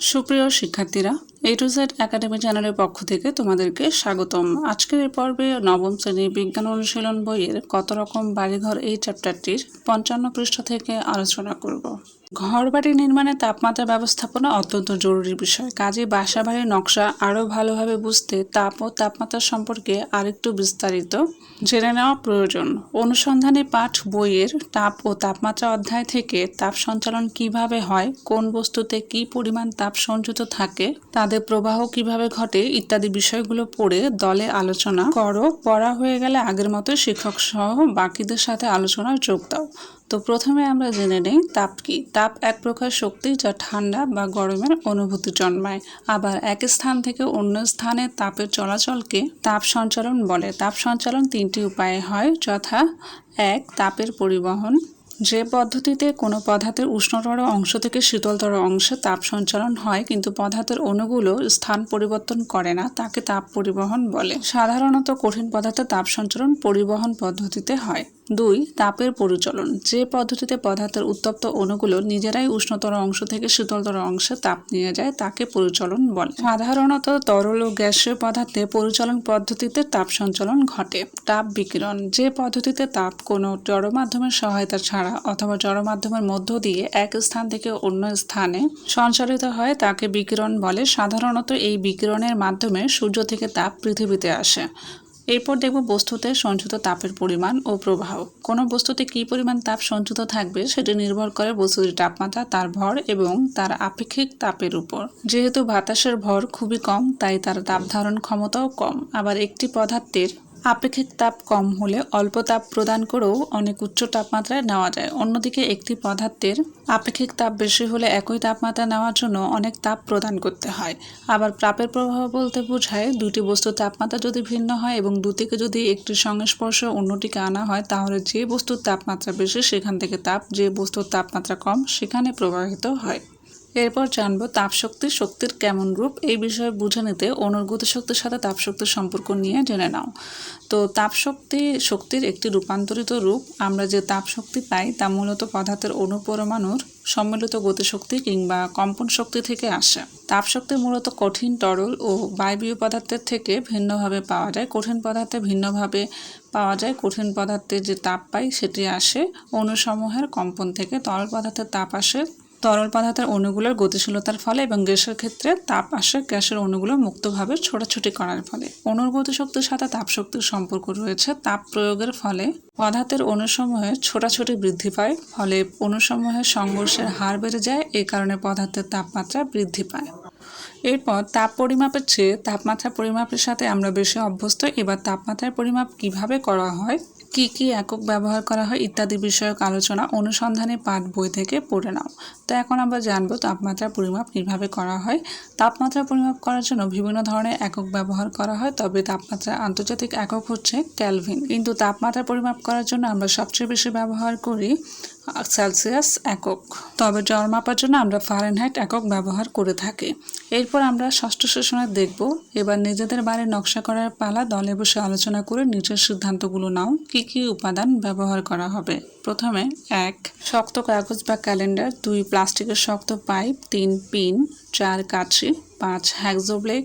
সুপ্রিয় শিক্ষার্থীরা এ to Z academy চ্যানেলের পক্ষ থেকে তোমাদেরকে স্বাগতম। আজকের এই পর্বে নবম শ্রেণির বিজ্ঞান অনুশীলন বইয়ের কত রকম বাড়িঘর এই চ্যাপ্টারটির পঞ্চান্ন পৃষ্ঠ থেকে আলোচনা করব। ঘরবাড়ি নির্মাণে তাপমাত্রা ব্যবস্থাপনা অত্যন্ত জরুরি বিষয়। কাজে বাসাবাড়ির নকশা আরও ভালোভাবে বুঝতে তাপ ও তাপমাত্রা সম্পর্কে আরেকটু বিস্তারিত জেনে নেওয়া প্রয়োজন। অনুসন্ধানী পাঠ বইয়ের তাপ ও তাপমাত্রা অধ্যায় থেকে তাপ সঞ্চালন কীভাবে হয়, কোন বস্তুতে কি পরিমাণ তাপ সঞ্চিত থাকে তাদের প্রবাহ কীভাবে ঘটে ইত্যাদি বিষয়গুলো পড়ে দলে আলোচনা করো। পড়া হয়ে গেলে আগের মতো শিক্ষক সহ বাকিদের সাথে আলোচনায় যোগ দাও। তো প্রথমে আমরা জেনে নেই, তাপ কি? তাপ এক প্রকার শক্তি যা ঠান্ডা বা গরমের অনুভূতি জন্মায়। আবার এক স্থান থেকে অন্য স্থানে তাপের চলাচলকে তাপ সঞ্চালন বলে। তাপ সঞ্চালন তিনটি উপায়ে হয়, যথা এক, তাপের পরিবহন যে পদ্ধতিতে কোনো পদার্থের উষ্ণতর অংশ থেকে শীতলতর অংশে তাপ সঞ্চালন হয়, কিন্তু পদার্থের অণুগুলো স্থান পরিবর্তন করে না, তাকে তাপ পরিবহন বলে। সাধারণত কঠিন পদার্থে তাপ সঞ্চালন পরিবহন পদ্ধতিতে হয়। দুই, তাপের পরিচলন। যে পদ্ধতিতে পদার্থের উত্তপ্ত অণুগুলো নিজেরাই উষ্ণতর অংশ থেকে শীতলতর অংশে তাপ নিয়ে যায়, তাকে পরিচলন বলে। সাধারণত তরল ও গ্যাসীয় পদার্থে পরিচলন পদ্ধতিতে তাপ সঞ্চালন ঘটে। তাপ বিকিরণ। যে পদ্ধতিতে তাপ কোনো জড় মাধ্যমের সহায়তা ছাড়া অথবা জড় মাধ্যমের মধ্য দিয়ে এক স্থান থেকে অন্য স্থানে সঞ্চালিত হয়, তাকে বিকিরণ বলে। সাধারণত এই বিকিরণের মাধ্যমে সূর্য থেকে তাপ পৃথিবীতে আসে। এরপর দেখব বস্তুতে সঞ্চিত তাপের পরিমাণ ও প্রবাহ। কোনো বস্তুতে কী পরিমাণ তাপ সঞ্চিত থাকবে, সেটি নির্ভর করে বস্তুটির তাপমাত্রা, তার ভর এবং তার আপেক্ষিক তাপের উপর। যেহেতু বাতাসের ভর খুবই কম, তাই তার তাপ ধারণ ক্ষমতাও কম। আবার একটি পদার্থের আপেক্ষিক তাপ কম হলে অল্প তাপ প্রদান করেও অনেক উচ্চ তাপমাত্রায় নেওয়া যায়। অন্যদিকে একটি পদার্থের আপেক্ষিক তাপ বেশি হলে একই তাপমাত্রা নেওয়ার জন্য অনেক তাপ প্রদান করতে হয়। আবার তাপের প্রভাব বলতে বোঝায় দুটি বস্তুর তাপমাত্রা যদি ভিন্ন হয় এবং দুটিকে যদি একটি সংস্পর্শে অন্যটিকে আনা হয়, তাহলে যে বস্তুর তাপমাত্রা বেশি সেখান থেকে তাপ, যে বস্তুর তাপমাত্রা কম, সেখানে প্রবাহিত হয়। এরপর জানব তাপশক্তি শক্তির কেমন রূপ। এই বিষয়ে বুঝে নিতে অনুর্গত শক্তির সাথে তাপশক্তির সম্পর্ক নিয়ে জেনে নাও। তো তাপশক্তি শক্তির একটি রূপান্তরিত রূপ। আমরা যে তাপশক্তি পাই, তা মূলত পদার্থের অনুপরমাণুর সম্মিলিত গতিশক্তি কিংবা কম্পন শক্তি থেকে আসে। তাপশক্তি মূলত কঠিন, তরল ও বায়বীয় পদার্থের থেকে ভিন্নভাবে পাওয়া যায়। কঠিন পদার্থে ভিন্নভাবে পাওয়া যায়। কঠিন পদার্থে যে তাপ পাই, সেটি আসে অণুসমূহের কম্পন থেকে। তরল পদার্থের তাপ আসে তরল পদার্থের অণুগুলোর গতিশীলতার ফলে এবং গ্যাসের ক্ষেত্রে তাপ আসে। গ্যাসের অণুগুলো মুক্তভাবে ছোটাছুটি করার ফলে। অণুর গতিশক্তির সাথে তাপশক্তির সম্পর্ক রয়েছে। তাপ প্রয়োগের ফলে পদার্থের অণুসমূহে ছোটাছুটি বৃদ্ধি পায়। ফলে অণুসমূহের সংঘর্ষের হার বেড়ে যায়। এ কারণে পদার্থের তাপমাত্রা বৃদ্ধি পায়। এরপর তাপ পরিমাপের চেয়ে তাপমাত্রা পরিমাপের সাথে আমরা বেশি অভ্যস্ত। এবার তাপমাত্রার পরিমাপ কীভাবে করা হয়, কি কি একক ব্যবহার করা হয় ইত্যাদি বিষয়ক আলোচনা অনুসন্ধানে পাঠ বই থেকে পড়ে নাও। তো এখন আমরা জানব তাপমাত্রা পরিমাপ কীভাবে করা হয়। তাপমাত্রা পরিমাপ করার জন্য বিভিন্ন ধরনের একক ব্যবহার করা হয়, তবে তাপমাত্রার আন্তর্জাতিক একক হচ্ছে ক্যালভিন। কিন্তু তাপমাত্রা পরিমাপ করার জন্য আমরা সবচেয়ে বেশি ব্যবহার করি সেলসিয়াস একক। তবে জ্বর মাপার জন্য আমরা ফারেনহাইট একক ব্যবহার করে থাকি। এরপর আমরা ষষ্ঠ সেশনে দেখব, এবার নিজেদের বাড়ির নকশা করার পালা, দলে বসে আলোচনা করে নিচের সিদ্ধান্তগুলো নাও, কি কি উপাদান ব্যবহার করা হবে। প্রথমে এক, শক্ত কাগজ বা ক্যালেন্ডার, দুই, প্লাস্টিকের শক্ত পাইপ, তিন, পিন, চার কাঠি পাঁচ, হ্যাক্সোব্লেক